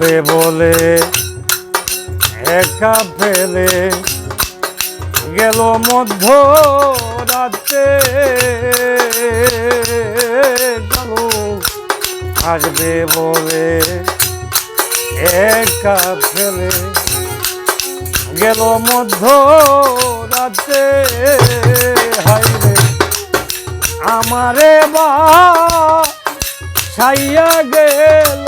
আসবে বলে একা ফেলে গেল মধ্য রাতে গেল আসবে বলে একা ফেলে গেল মধ্য রাতে হাইরে আমারে বা ছাইয়া গেল।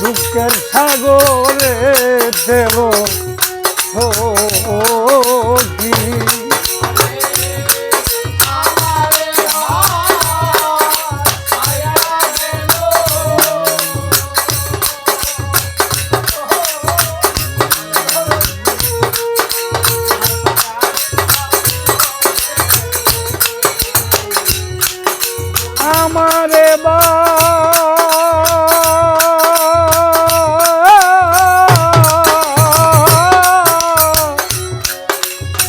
দুঃখের সাগরে দেব আমারে বা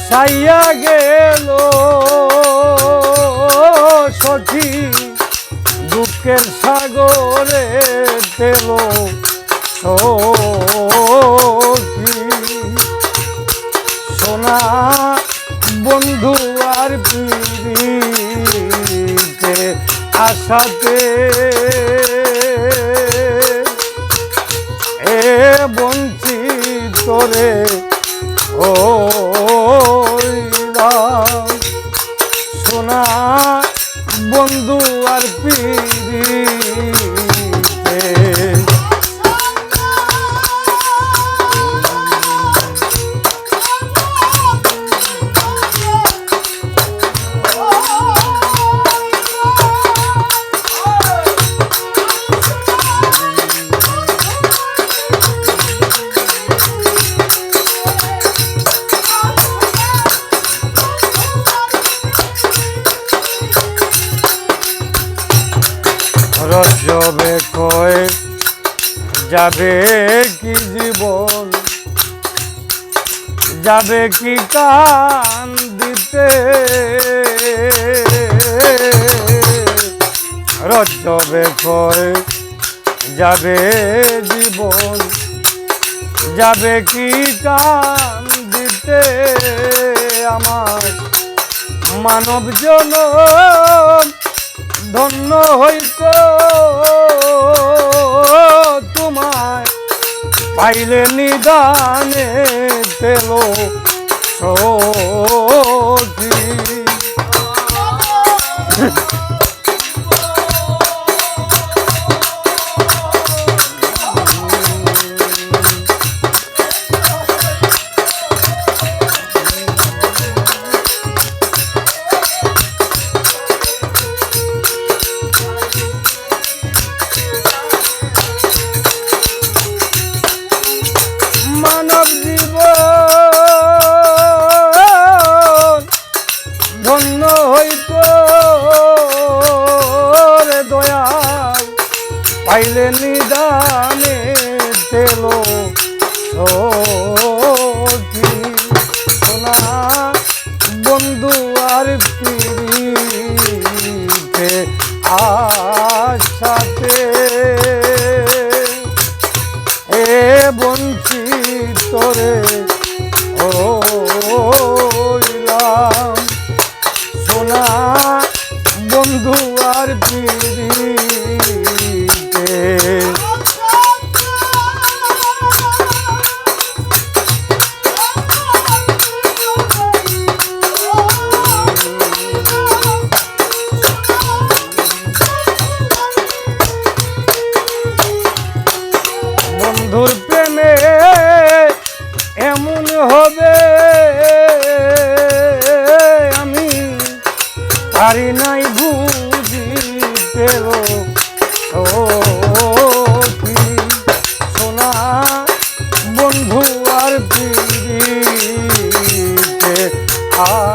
সাইয়া গেল সখী দুঃখের সাগরে দেব সোনা বন্ধু আর পিড়িতে আশাতে এ বঞ্চি তোরে ও সোনা বন্ধু আর পিড়িতে রজবে কয়? যাবে কি জীবন? যাবে কি কান দিতে? রজবে কয়? যাবে জীবন? যাবে কি কান দিতে? আমার মানব জনম ধন্য হইত তোমায় পাইলে নিদানে তেল ধন্য হইত রে দয়াল। পাইলে নিদানে তেল বন্ধু আর পিড়িতে আশাতে এ বঞ্চিত রে। সোনা বন্ধু আর পিড়িতে বন্ধুর পারি নাই বুঝিতে সখী সোনা বন্ধু আর পিড়িতে আশাতে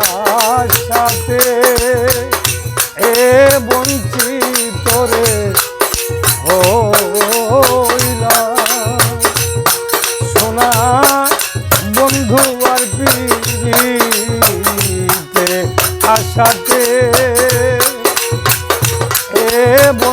llevo